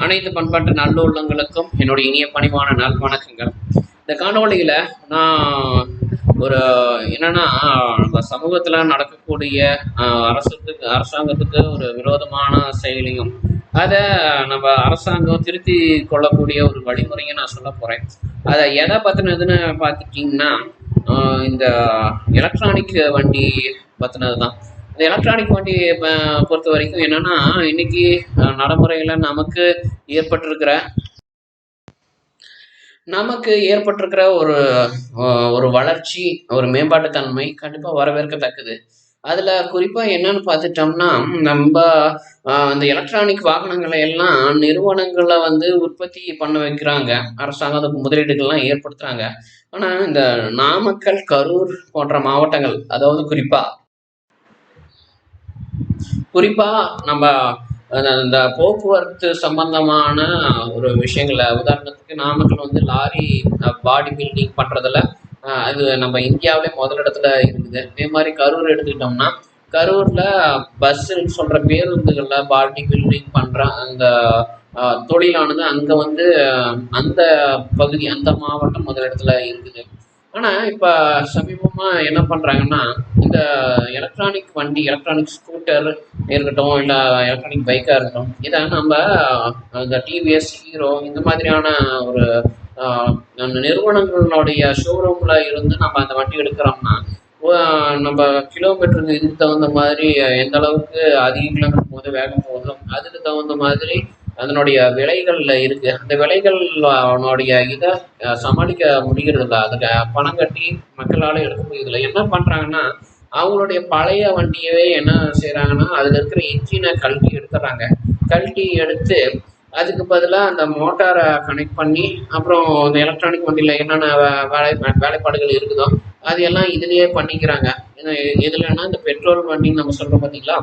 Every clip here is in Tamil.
அனைத்து பண்பாட்டு நல்லுள்ளங்களுக்கும் என்னுடைய இனிய பணிவான நல் வணக்கங்கள். இந்த காணொலியில் நான் ஒரு என்னன்னா நம்ம சமூகத்தில் நடக்கக்கூடிய அரசுக்கு அரசாங்கத்துக்கு ஒரு விரோதமான செயலியும் அதை நம்ம அரசாங்கம் திருத்தி கொள்ளக்கூடிய ஒரு வழிமுறையை நான் சொல்ல போகிறேன் அதை எதை பற்றினதுன்னு பார்த்துட்டிங்கன்னா இந்த எலக்ட்ரானிக் வண்டி பற்றினது தான் இந்த எலக்ட்ரானிக் வண்டி பொறுத்த வரைக்கும் என்னன்னா இன்னைக்கு நடைமுறையில் நமக்கு ஏற்பட்டிருக்கிற நமக்கு ஏற்பட்டிருக்கிற ஒரு ஒரு வளர்ச்சி ஒரு மேம்பாட்டுத்தன்மை கண்டிப்பாக வரவேற்கத்தக்கது. அதில் குறிப்பாக என்னன்னு பார்த்துட்டோம்னா நம்ம அந்த எலக்ட்ரானிக் வாகனங்களை எல்லாம் நிறுவனங்களை வந்து உற்பத்தி பண்ண வைக்கிறாங்க. அரசாங்கம் அதுக்கு முதலீடுகள்லாம் ஏற்படுத்துகிறாங்க ஆனால் இந்த நாமக்கல் கரூர் போன்ற மாவட்டங்கள் அதாவது குறிப்பாக குறிப்பா நம்ம அந்த இந்த போக்குவரத்து சம்பந்தமான ஒரு விஷயங்களை உதாரணத்துக்கு நாமக்கல் வந்து லாரி பாடி பில்டிங் பண்றதுல அது நம்ம இந்தியாவிலே முதலிடத்துல இருக்குது. அதே மாதிரி கரூர் எடுத்துக்கிட்டோம்னா கரூர்ல பஸ்ஸுன்னு சொல்ற பேருந்துகளில் பாடி பில்டிங் பண்ற அந்த தொழிலானது அங்க வந்து அந்த பகுதி அந்த மாவட்டம் முதலிடத்துல இருக்குது. ஆனா இப்ப சமீபமா என்ன பண்றாங்கன்னா இந்த எலக்ட்ரானிக் வண்டி எலக்ட்ரானிக் ஸ்கூட்டர் இருக்கட்டும் இல்லை எலக்ட்ரானிக் பைக்காக இருக்கட்டும் இதை நம்ம இந்த டிவிஎஸ் ஹீரோ இந்த மாதிரியான ஒரு நிறுவனங்களுடைய ஷோரூமில் இருந்து நம்ம அந்த வண்டி எடுக்கிறோம்னா நம்ம கிலோமீட்டருக்கு இதுக்கு தகுந்த மாதிரி எந்த அளவுக்கு அதிக கிலோமீட்டர் போகுது வேகம் போகுதோ அதுக்கு தகுந்த மாதிரி அதனுடைய விலைகளில் இருக்குது அந்த விலைகள் அவனுடைய இதை சமாளிக்க முடிகிறது இல்லை அதுக்கு பணம் கட்டி மக்களால் எடுக்க முடியறதில்ல. என்ன பண்ணுறாங்கன்னா அவங்களுடைய பழைய வண்டியவே என்ன செய்கிறாங்கன்னா அதில் இருக்கிற இன்ஜினை கழட்டி எடுத்துடுறாங்க கழட்டி எடுத்து அதுக்கு பதிலாக அந்த மோட்டாரை கனெக்ட் பண்ணி அப்புறம் இந்த எலக்ட்ரானிக் வண்டியில் என்னென்ன வே- வேலை வேலைப்பாடுகள் இருக்குதோ அது எல்லாம் இதுலேயே பண்ணிக்கிறாங்க. எதுலன்னா இந்த பெட்ரோல் வண்டின்னு நம்ம சொல்கிறோம் பார்த்தீங்களா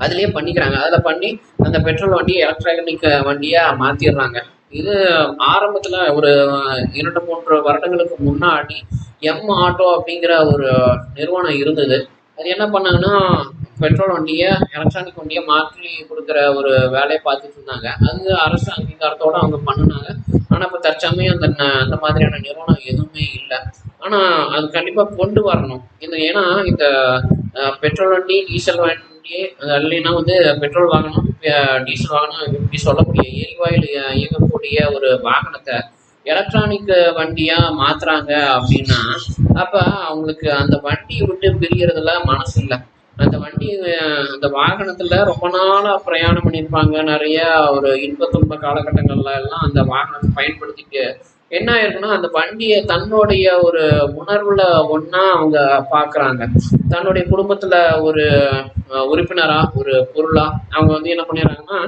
அதுலேயே பண்ணிக்கிறாங்க. அதில் பண்ணி அந்த பெட்ரோல் வண்டியை எலக்ட்ரானிக் வண்டியாக மாற்றிடுறாங்க இது ஆரம்பத்தில் ஒரு இரண்டு மூன்று வருடங்களுக்கு முன்னாடி எம் ஆட்டோ அப்படிங்கிற ஒரு நிறுவனம் இருந்தது. அது என்ன பண்ணாங்கன்னா பெட்ரோல் வண்டியை எலக்ட்ரானிக் வண்டியை மாற்றி கொடுக்குற ஒரு வேலையை பார்த்துட்டு இருந்தாங்க. அது அரசு அங்கீகாரத்தோடு அவங்க பண்ணினாங்க. ஆனால் இப்போ தற்சமயம் அந்த ந- அந்த மாதிரியான நிறுவனம் எதுவுமே இல்லை. ஆனால் அது கண்டிப்பாக கொண்டு வரணும். இந்த ஏன்னா இந்த பெட்ரோல் வண்டி டீசல் வண்டி அது இல்லைன்னா வந்து பெட்ரோல் வாகனம் டீசல் வாகனம் இப்படி சொல்லக்கூடிய எரிவாயில் இயங்கக்கூடிய ஒரு வாகனத்தை எலக்ட்ரானிக் வண்டியாக மாற்றுறாங்க அப்படின்னா அப்போ அவங்களுக்கு அந்த வண்டியை விட்டு பிரியறதுல மனசு இல்லை. அந்த வண்டி அந்த வாகனத்துல ரொம்ப நாளாக பிரயாணம் பண்ணியிருப்பாங்க நிறைய ஒரு இன்ப துன்ப காலகட்டங்கள்ல எல்லாம் அந்த வாகனத்தை பயன்படுத்திட்டு என்ன ஆயிருக்குன்னா அந்த வண்டியை தன்னுடைய ஒரு உணர்வுல ஒன்னா அவங்க பாக்குறாங்க. தன்னுடைய குடும்பத்துல ஒரு உறுப்பினரா ஒரு பொருளா அவங்க வந்து என்ன பண்ணிடுறாங்கன்னா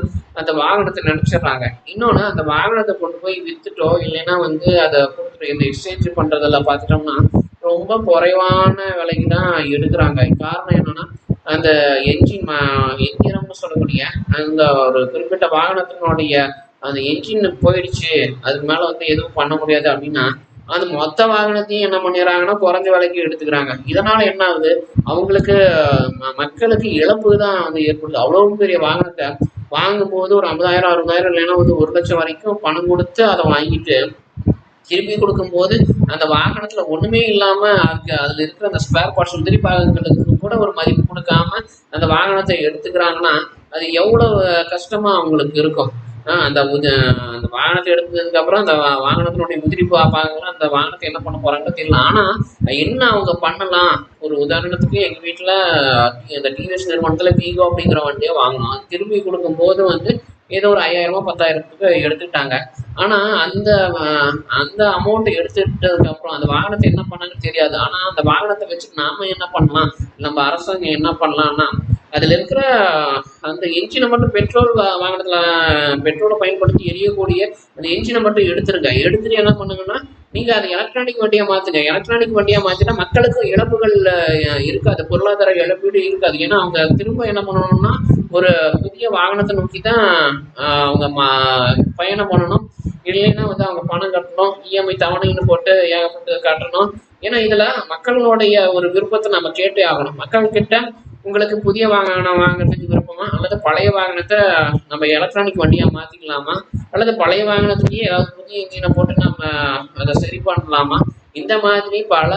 அந்த வாகனத்தை நினைச்சிடுறாங்க. இன்னொன்னு அந்த வாகனத்தை கொண்டு போய் வித்துட்டோ இல்லைன்னா வந்து அதை கொடுத்துட்டு இந்த எக்ஸ்சேஞ்ச் பண்றதுல பார்த்துட்டோம்னா ரொம்ப குறைவான விலைக்கு தான் எடுக்கிறாங்க. காரணம் என்னன்னா அந்த என்ஜின் எந்திரம்னு சொல்லக்கூடிய அந்த ஒரு குறிப்பிட்ட வாகனத்தினுடைய அந்த என்ஜின் போயிடுச்சு அதுக்கு மேல வந்து எதுவும் பண்ண முடியாது அப்படின்னா அந்த மொத்த வாகனத்தையும் என்ன பண்ணிடுறாங்கன்னா குறைஞ்ச விலைக்கு எடுத்துக்கிறாங்க. இதனால என்ன ஆகுது? அவங்களுக்கு ம- மக்களுக்கு இழப்பு தான் வந்து ஏற்படுது. அவ்வளவு பெரிய வாகனத்தை வாங்கும்போது ஒரு ஐம்பதாயிரம் அறுபதாயிரம் இல்லைன்னா வந்து ஒரு லட்சம் வரைக்கும் பணம் கொடுத்து அதை வாங்கிட்டு திருப்பி கொடுக்கும்போது அந்த வாகனத்துல ஒண்ணுமே இல்லாம அதுக்கு அதுல இருக்கிற அந்த ஸ்பேர் பார்ட்ஸ் உதிரி பாகங்களுக்கு கூட ஒரு மதிப்பு கொடுக்காம அந்த வாகனத்தை எடுத்துக்கிறாங்கன்னா அது எவ்வளவு கஷ்டமா அவங்களுக்கு இருக்கும். அந்த உத- அந்த வாகனத்தை எடுத்ததுக்கு அப்புறம் அந்த வாகனத்தினுடைய உதிரி பா- அந்த வாகனத்தை என்ன பண்ண போறாங்கன்னு தெரியல. ஆனா என்ன அவங்க பண்ணலாம்? ஒரு உதாரணத்துக்கு எங்க வீட்டுல இந்த டிவிஎஸ் நிறுவனத்துல வீகோ அப்படிங்கிற வண்டியை வாங்கினோம் திருப்பி கொடுக்கும்போது வந்து ஏதோ ஒரு ஐயாயிரமோ பத்தாயிரத்துக்கு எடுத்துக்கிட்டாங்க. ஆனா அந்த அந்த அமௌண்ட் எடுத்துட்டதுக்கு அப்புறம் அந்த வாகனத்தை என்ன பண்ணாங்கன்னு தெரியாது. ஆனா அந்த வாகனத்தை வச்சு நாம என்ன பண்ணலாம்? நம்ம அரசாங்கம் என்ன பண்ணலாம்னா அதில் இருக்கிற அந்த என்ஜினை மட்டும் பெட்ரோல் வாகனத்தில் பெட்ரோலை பயன்படுத்தி எரியக்கூடிய அந்த என்ஜினை மட்டும் எடுத்துருங்க. எடுத்துட்டு என்ன பண்ணுங்கன்னா நீங்கள் அதை எலக்ட்ரானிக் வண்டியாக மாற்றுங்க எலக்ட்ரானிக் வண்டியாக மாற்றினா மக்களுக்கு இழப்புகள் இருக்காது. பொருளாதார இழப்பீடு இருக்காது. ஏன்னா அவங்க திரும்ப என்ன பண்ணணும்னா ஒரு புதிய வாகனத்தை நோக்கி தான் அவங்க மா- பயணம் பண்ணணும். இல்லைன்னா வந்து அவங்க பணம் கட்டணும். இஎம்ஐ தவணைன்னு போட்டு ஏகப்பட்டு கட்டணும். ஏன்னா இதில் மக்களுடைய ஒரு விருப்பத்தை நம்ம கேட்டே ஆகணும். மக்கள்கிட்ட உங்களுக்கு புதிய வாகனம் வாங்குறதுக்கு விருப்பமா? அல்லது பழைய வாகனத்தை நம்ம எலக்ட்ரானிக் வண்டியா மாத்திக்கலாமா? அல்லது பழைய வாகனத்துலயே ஏதாவது புதிய இன்ஜினை போட்டு நம்ம அதை சரி பண்ணலாமா? இந்த மாதிரி பல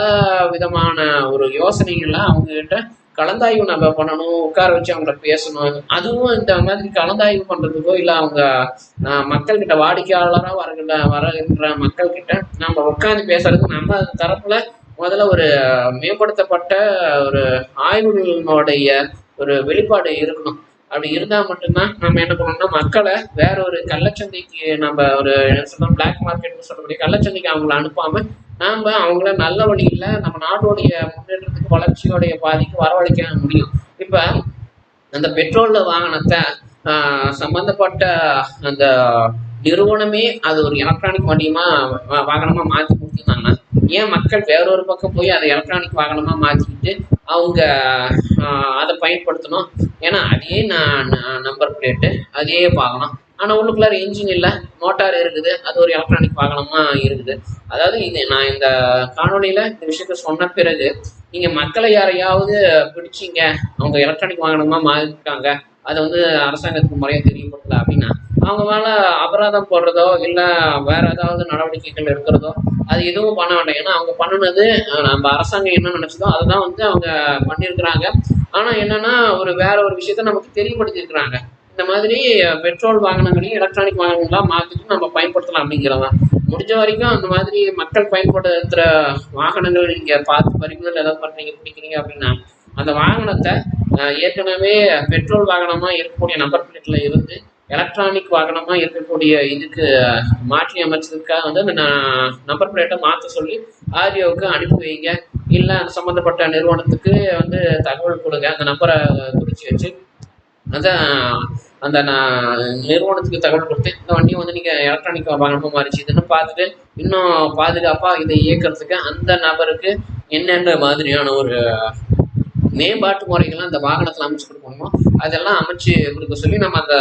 விதமான ஒரு யோசனைகள்லாம் அவங்ககிட்ட கலந்தாய்வு நம்ம பண்ணணும் உட்கார வச்சு அவங்கள பேசணும். அதுவும் இந்த மாதிரி கலந்தாய்வு பண்றதுக்கோ இல்லை அவங்க ஆஹ், மக்கள்கிட்ட வாடிக்கையாளராக வர வருகின்ற மக்கள்கிட்ட நம்ம உட்காந்து பேசுறதுக்கு நம்ம தரப்புல முதல்ல ஒரு மேம்படுத்தப்பட்ட ஒரு ஆய்வுகளினுடைய ஒரு வெளிப்பாடு இருக்கணும். அப்படி இருந்தால் மட்டும்தான் நம்ம என்ன பண்ணணும்னா மக்களை வேற ஒரு கள்ளச்சந்தைக்கு நம்ம ஒரு என்ன பிளாக் மார்க்கெட்னு சொல்லக்கூடிய கள்ளச்சந்தைக்கு அவங்கள அனுப்பாம நாம அவங்கள நல்ல வழியில் நம்ம நாட்டுடைய முன்னேற்றத்துக்கு வளர்ச்சியோடைய பாதிக்கு வரவழைக்க முடியும். இப்போ அந்த பெட்ரோல் வாகனத்தை சம்மந்தப்பட்ட சம்பந்தப்பட்ட அந்த நிறுவனமே அது ஒரு எலக்ட்ரானிக் வண்டியமா வாகனமாக வாகனமா கொடுத்துருந்தாங்கன்னா ஏன் மக்கள் வேறொரு பக்கம் போய் அதை எலக்ட்ரானிக் வாகனமாக மாற்றிக்கிட்டு அவங்க அதை பயன்படுத்தணும்? ஏன்னா அதே நான் நம்பர் பிளேட்டு அதே வாகனம் ஆனால் உள்ளுக்குள்ளார இன்ஜின் இல்லை மோட்டார் இருக்குது அது ஒரு எலக்ட்ரானிக் வாகனமாக இருக்குது. அதாவது இது நான் இந்த காணொலியில் இந்த விஷயத்த சொன்ன பிறகு நீங்கள் மக்களை யாரையாவது பிடிச்சீங்க அவங்க எலக்ட்ரானிக் வாகனமாக மாறிருக்காங்க அதை வந்து அரசாங்கத்துக்கு முறையாக தெரியப்படுத்தல அப்படின்னா அவங்க மேல அபராதம் போடுறதோ இல்ல வேற ஏதாவது நடவடிக்கைகள் இருக்கிறதோ அது எதுவும் பண்ண வேண்டாம். ஏன்னா அவங்க பண்ணுனது நம்ம அரசாங்கம் என்ன நினைச்சதோ அதுதான் வந்து அவங்க பண்ணியிருக்கிறாங்க. ஆனா என்னன்னா ஒரு வேற ஒரு விஷயத்த நமக்கு தெரியப்படுத்தியிருக்கிறாங்க இந்த மாதிரி பெட்ரோல் வாகனங்களையும் எலக்ட்ரானிக் வாகனங்களாக மாற்றிட்டு நம்ம பயன்படுத்தலாம் அப்படிங்கிறதான். முடிஞ்ச வரைக்கும் அந்த மாதிரி மக்கள் பயன்படுத்துகிற வாகனங்கள் நீங்கள் பார்த்து பறிமுதல் ஏதாவது பண்ணுறீங்க பிடிக்கிறீங்க அப்படின்னா அந்த வாகனத்தை ஏற்கனவே பெட்ரோல் வாகனமாக இருக்கக்கூடிய நம்பர் பிளேட்டில் இருந்து எலக்ட்ரானிக் வாகனமா இருக்கக்கூடிய இதுக்கு மாற்றி அமைச்சதுக்காக வந்து அந்த நம்பர் பிளேட்டை மாற்ற சொல்லி ஆரியோவுக்கு அனுப்பி வைங்க. இல்லை அந்த சம்மந்தப்பட்ட நிறுவனத்துக்கு வந்து தகவல் கொடுங்க. அந்த நம்பரை குறித்து வச்சு. அதான் அந்த நான் நிறுவனத்துக்கு தகவல் கொடுத்து இந்த வண்டியை வந்து நீங்கள் எலக்ட்ரானிக் வாகனமாக மாறிச்சு இதுன்னு பார்த்துட்டு இன்னும் பாதுகாப்பாக இதை இயக்கிறதுக்கு அந்த நபருக்கு என்னென்ன மாதிரியான ஒரு மேம்பாட்டு முறைகள்லாம் அந்த வாகனத்தில் அமைச்சு கொடுக்கணுமோ அதெல்லாம் அமைச்சு கொடுக்க சொல்லி நம்ம அந்த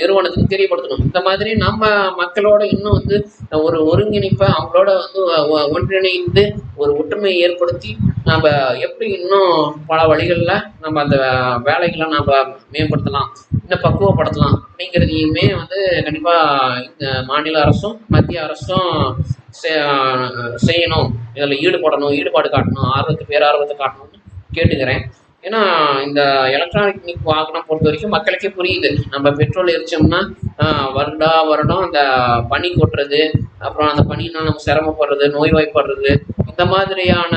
நிறுவனத்துக்கு தெரியப்படுத்தணும். இந்த மாதிரி நம்ம மக்களோட இன்னும் வந்து ஒரு ஒருங்கிணைப்பை அவங்களோட வந்து ஒன்றிணைந்து ஒரு ஒற்றுமையை ஏற்படுத்தி நம்ம எப்படி இன்னும் பல வழிகளில் நம்ம அந்த வேலைகளை நம்ம மேம்படுத்தலாம் இன்னும் பக்குவப்படுத்தலாம் அப்படிங்கிறதையுமே வந்து கண்டிப்பாக இந்த மாநில அரசும் மத்திய அரசும் செய்யணும். இதில் ஈடுபடணும் ஈடுபாடு காட்டணும் ஆர்வத்துக்கு பேரார்வத்தை காட்டணும் கேட்டுக்கிறேன். ஏன்னா இந்த எலக்ட்ரானிக் வாகனம் பொறுத்த வரைக்கும் மக்களுக்கே புரியுது. நம்ம பெட்ரோல் எரிச்சோம்னா வருடா வருடம் அந்த பனி கொட்டுறது அப்புறம் அந்த பனினால் நம்ம சிரமப்படுறது நோய்வாய்ப்படுறது இந்த மாதிரியான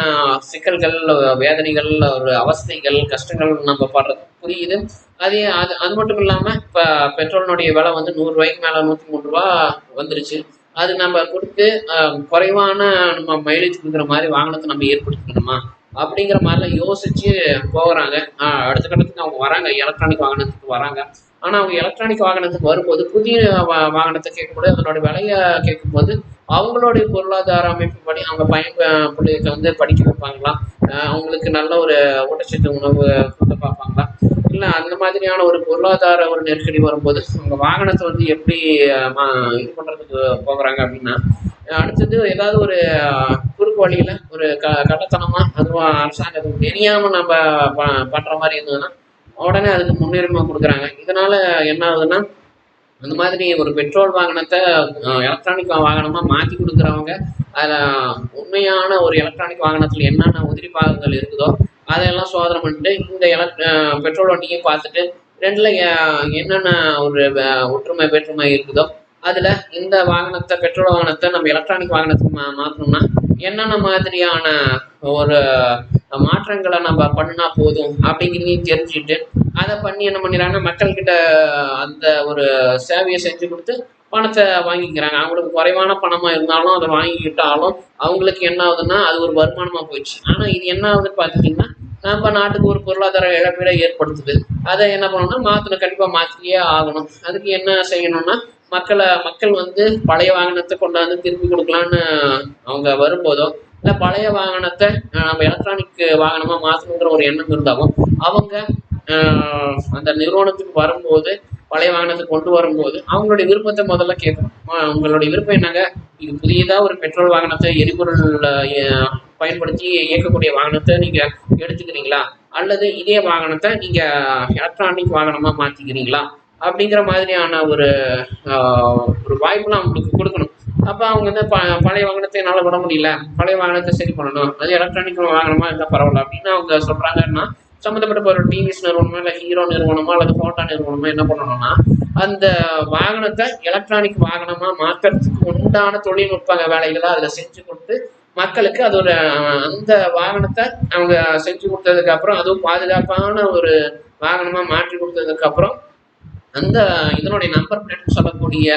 சிக்கல்கள் வேதனைகள் ஒரு அவஸ்தைகள் கஷ்டங்கள் நம்ம படுறது புரியுது? அதே அது அது மட்டும் இல்லாமல் இப்போ பெட்ரோலினுடைய விலை வந்து நூறுரூவாய்க்கு மேலே நூற்றி மூணு ரூபா வந்துருச்சு. அது நம்ம கொடுத்து குறைவான நம்ம மைலேஜ் கொடுக்குற மாதிரி வாகனத்தை நம்ம ஏற்படுத்திக்கணுமா? அப்படிங்கிற மாதிரிலாம் யோசிச்சு போகிறாங்க. அடுத்த கட்டத்துக்கு அவங்க வராங்க. எலக்ட்ரானிக் வாகனத்துக்கு வராங்க. ஆனால் அவங்க எலக்ட்ரானிக் வாகனத்துக்கு வரும்போது புதிய வா- வாகனத்தை கேட்கும்போது அதனோட விலையை கேட்கும்போது அவங்களுடைய பொருளாதார அமைப்பு படி அவங்க பயன் பிள்ளைகளுக்கு வந்து படிக்க வைப்பாங்களா? அவங்களுக்கு நல்ல ஒரு ஊட்டச்சத்து உணவு கொண்டு பார்ப்பாங்களா? இல்லை அந்த மாதிரியான ஒரு பொருளாதார ஒரு நெருக்கடி வரும்போது அவங்க வாகனத்தை வந்து எப்படி மா- இது பண்ணுறதுக்கு போகிறாங்க அப்படின்னா அடுத்தது ஏதாவது ஒரு குறுக்கு வழியில் ஒரு க கள்ளத்தனமாக அதுவும் அரசாங்கத்துக்கு தெரியாமல் நம்ம ப பண்ணுற மாதிரி இருந்ததுன்னா உடனே அதுக்கு முன்னுரிமை கொடுக்குறாங்க. இதனால் என்ன ஆகுதுன்னா அந்த மாதிரி ஒரு பெட்ரோல் வாகனத்தை எலக்ட்ரானிக் வாகனமாக மாற்றி கொடுக்குறவங்க அதில் உண்மையான ஒரு எலக்ட்ரானிக் வாகனத்தில் என்னென்ன உதிரி பாகங்கள் இருக்குதோ அதையெல்லாம் சோதனை பண்ணிட்டு இந்த எலக்ட் பெட்ரோல் வண்டியும் பார்த்துட்டு ரெண்டில் என்னென்ன ஒரு ஒற்றுமை வேற்றுமை இருக்குதோ அதில் இந்த வாகனத்தை பெட்ரோல் வாகனத்தை நம்ம எலக்ட்ரானிக் வாகனத்துக்கு மா மாற்றணும்னா என்னென்ன மாதிரியான ஒரு மாற்றங்களை நம்ம பண்ணினா போதும் அப்படிங்கிறதையும் தெரிஞ்சுட்டு அதை பண்ணி என்ன பண்ணிடுறாங்கன்னா மக்கள்கிட்ட அந்த ஒரு சேவையை செஞ்சு கொடுத்து பணத்தை வாங்கிக்கிறாங்க. அவங்களுக்கு குறைவான பணமாக இருந்தாலும் அதை வாங்கிக்கிட்டாலும் அவங்களுக்கு என்ன ஆகுதுன்னா அது ஒரு வருமானமாக போயிடுச்சு. ஆனால் இது என்ன ஆகுதுன்னு பார்த்துட்டிங்கன்னா நம்ம நாட்டுக்கு ஒரு பொருளாதார இழப்பீடை ஏற்படுத்துது. அதை என்ன பண்ணணும்னா மாற்றணும் கண்டிப்பாக மாற்றியே ஆகணும். அதுக்கு என்ன செய்யணும்னா மக்களை மக்கள் வந்து பழைய வாகனத்தை கொண்டாந்து திருப்பி கொடுக்கலான்னு அவங்க வரும்போதோ இல்லை பழைய வாகனத்தை நம்ம எலக்ட்ரானிக் வாகனமாக மாற்றணுங்கிற ஒரு எண்ணம் இருந்தாலும் அவங்க அந்த நிறுவனத்துக்கு வரும்போது பழைய வாகனத்தை கொண்டு வரும்போது அவங்களுடைய விருப்பத்தை முதல்ல கேட்கணும். உங்களுடைய விருப்பம் என்னங்க? இது புதியதாக ஒரு பெட்ரோல் வாகனத்தை எரிபொருள் பயன்படுத்தி இயக்கக்கூடிய வாகனத்தை நீங்கள் எடுத்துக்கிறீங்களா? அல்லது இதே வாகனத்தை நீங்கள் எலக்ட்ரானிக் வாகனமாக மாற்றிக்கிறீங்களா அப்படிங்கிற மாதிரியான ஒரு ஒரு வாய்ப்புலாம் அவங்களுக்கு கொடுக்கணும். அப்போ அவங்க வந்து ப பழைய வாகனத்தை என்னால் விட முடியல. பழைய வாகனத்தை சரி பண்ணணும். அது எலக்ட்ரானிக் வாகனமாக இருந்தால் பரவாயில்ல. அப்படின்னு அவங்க சொல்கிறாங்கன்னா சம்மந்தப்பட்ட ஒரு டிவிஎஸ் நிறுவனமோ இல்லை ஹீரோ நிறுவனமோ அல்லது ஃபோட்டா நிறுவனமோ என்ன பண்ணணும்னா அந்த வாகனத்தை எலக்ட்ரானிக் வாகனமாக மாற்றுறதுக்கு உண்டான தொழில்நுட்ப வேலைகளை அதில் செஞ்சு கொடுத்து மக்களுக்கு அது ஒரு அந்த வாகனத்தை அவங்க செஞ்சு கொடுத்ததுக்கு அப்புறம் அதுவும் பாதுகாப்பான ஒரு வாகனமாக மாற்றி கொடுத்ததுக்கு அப்புறம் அந்த இதனுடைய நம்பர் பிளேட் சொல்லக்கூடிய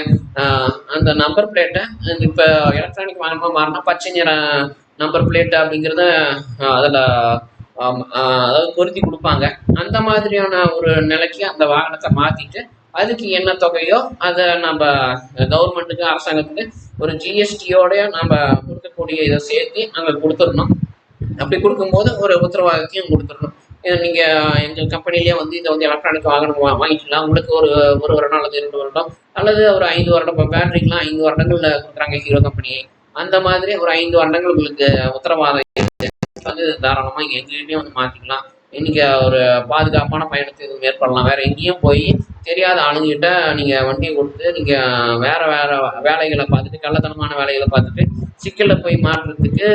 ஆஹ், அந்த நம்பர் பிளேட்டை இப்போ எலக்ட்ரானிக் வாகனமாக மாறினா பச்சை நிற நம்பர் பிளேட் அப்படிங்கிறத அதில் அதுல அதாவது பொருத்தி கொடுப்பாங்க. அந்த மாதிரியான ஒரு நிலைக்கு அந்த வாகனத்தை மாத்திட்டு அதுக்கு என்ன தொகையோ அதை நம்ம கவர்மெண்ட்டுக்கு அரசாங்கத்துக்கு ஒரு ஜிஎஸ்டியோடய நம்ம கொடுக்கக்கூடிய இதை சேர்த்து அங்கே கொடுத்துடணும். அப்படி கொடுக்கும்போது ஒரு உத்தரவாதத்தையும் கொடுத்துடணும். இது எங்கள் கம்பெனிலேயே வந்து இதை வந்து எலக்ட்ரானிக் வாகனம் வா- வாங்கிக்கலாம். உங்களுக்கு ஒரு ஒரு வருடம் அல்லது இரண்டு வருடம் அல்லது ஒரு ஐந்து வருடம் இப்போ பேட்டரிக்கெலாம் ஐந்து வருடங்களில் கொடுக்குறாங்க ஹீரோ கம்பெனி அந்த மாதிரி ஒரு ஐந்து வருடங்கள் உங்களுக்கு உத்தரவாதம் வந்து தாராளமாக எங்ககிட்டயும் வந்து மாற்றிக்கலாம் நீங்கள் ஒரு பாதுகாப்பான பயணத்தை இது மேற்கொள்ளலாம். வேறு எங்கேயும் போய் தெரியாத ஆளுங்கிட்ட நீங்கள் வண்டியை கொடுத்து நீங்கள் வேறு வேறு வேலைகளை பார்த்துட்டு கள்ளத்தனமான வேலைகளை பார்த்துட்டு சிக்கலில் போய் மாறுறதுக்கு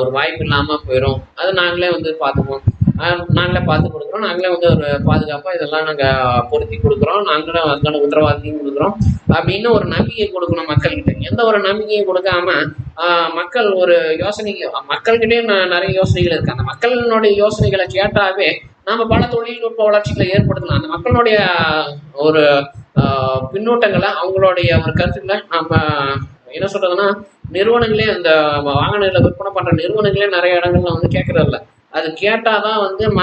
ஒரு வாய்ப்பு இல்லாமல் போயிடும் அது நாங்களே வந்து பார்த்துப்போம் நாங்களே பார்த்து கொடுக்குறோம். நாங்களே வந்து ஒரு பாதுகாப்பாக இதெல்லாம் நாங்கள் பொருத்தி கொடுக்குறோம். நாங்களே அதுக்கான உத்தரவாதத்தையும் கொடுக்குறோம். அப்படின்னு ஒரு நம்பிக்கை கொடுக்கணும் மக்கள்கிட்ட. எந்த ஒரு நம்பிக்கையும் கொடுக்காம மக்கள் ஒரு யோசனை மக்கள்கிட்டயும் நிறைய யோசனைகள் இருக்கு. அந்த மக்களினுடைய யோசனைகளை கேட்டாவே நாம பல தொழில்நுட்ப வளர்ச்சிகளை ஏற்படுத்தலாம். அந்த மக்களுடைய ஒரு பின்னூட்டங்களை அவங்களுடைய ஒரு கருத்துக்களை நம்ம என்ன சொல்றதுன்னா நிறுவனங்களே அந்த வாகனங்களை விற்பனை பண்ற நிறுவனங்களே நிறைய இடங்கள்ல வந்து கேட்கறதில்ல அது கேட்டாதான் வந்து ம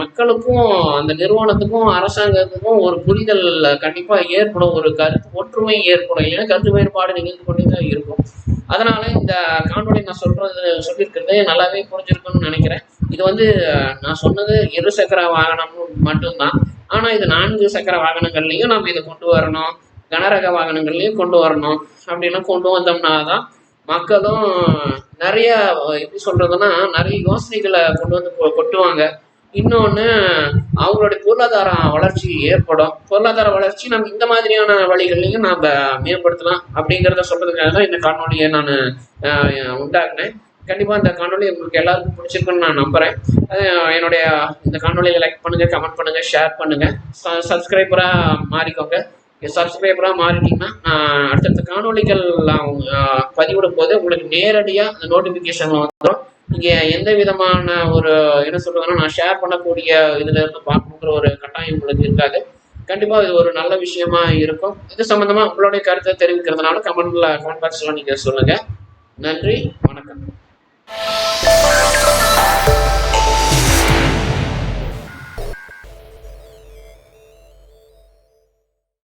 மக்களுக்கும் அந்த நிறுவனத்துக்கும் அரசாங்கத்துக்கும் ஒரு புரிதல் கண்டிப்பாக ஏற்படும். ஒரு கருத்து ஒற்றுமை ஏற்படும். ஏன்னா கருத்து வேறுபாடு நிகழ்ந்து கொண்டே தான் இருக்கும். அதனால இந்த காணொலி நான் சொல்றது சொல்லியிருக்கிறது நல்லாவே புரிஞ்சிருக்குன்னு நினைக்கிறேன். இது வந்து நான் சொன்னது இரு சக்கர வாகனம் மட்டும்தான். ஆனால் இது நான்கு சக்கர வாகனங்கள்லையும் நம்ம இதை கொண்டு வரணும். கனரக வாகனங்கள்லையும் கொண்டு வரணும். அப்படின்லாம் கொண்டு வந்தோம்னா தான் மக்களும் நிறைய எப்படி சொல்றதுன்னா நிறைய யோசனைகளை கொண்டு வந்து கொ- கொட்டுவாங்க. இன்னொன்று அவங்களுடைய பொருளாதார வளர்ச்சி ஏற்படும். பொருளாதார வளர்ச்சி நம்ம இந்த மாதிரியான வழிகள்லையும் நம்ம மேம்படுத்தலாம் அப்படிங்கிறத சொல்றதுக்காக தான் இந்த காணொலியை நான் உண்டாக்குனேன். கண்டிப்பாக இந்த காணொலி உங்களுக்கு எல்லாருக்கும் பிடிச்சிருக்குன்னு நான் நம்புகிறேன் என்னுடைய இந்த காணொலியை லைக் பண்ணுங்க கமெண்ட் பண்ணுங்க ஷேர் பண்ணுங்கள் சப்ஸ்கிரைபராக மாறிக்கோங்க. சப்ஸ்கிரைபராக மாறிட்டீங்கன்னா அடுத்தடுத்த காணொலிகள் பதிவிடும் போது உங்களுக்கு நேரடியாக அந்த நோட்டிஃபிகேஷன் வந்துடும் நீங்கள் எந்த விதமான ஒரு என்ன சொல்றதுன்னா நான் ஷேர் பண்ணக்கூடிய இதில் இருந்து பார்க்கணுங்கிற ஒரு கட்டாயம் உங்களுக்கு இருக்காது. கண்டிப்பாக இது ஒரு நல்ல விஷயமா இருக்கும். இது சம்மந்தமாக உங்களுடைய கருத்தை தெரிவிக்கிறதுனால கமெண்ட்ல கமெண்ட் பாக்ஸில் நீங்கள் சொல்லுங்கள் நன்றி வணக்கம்.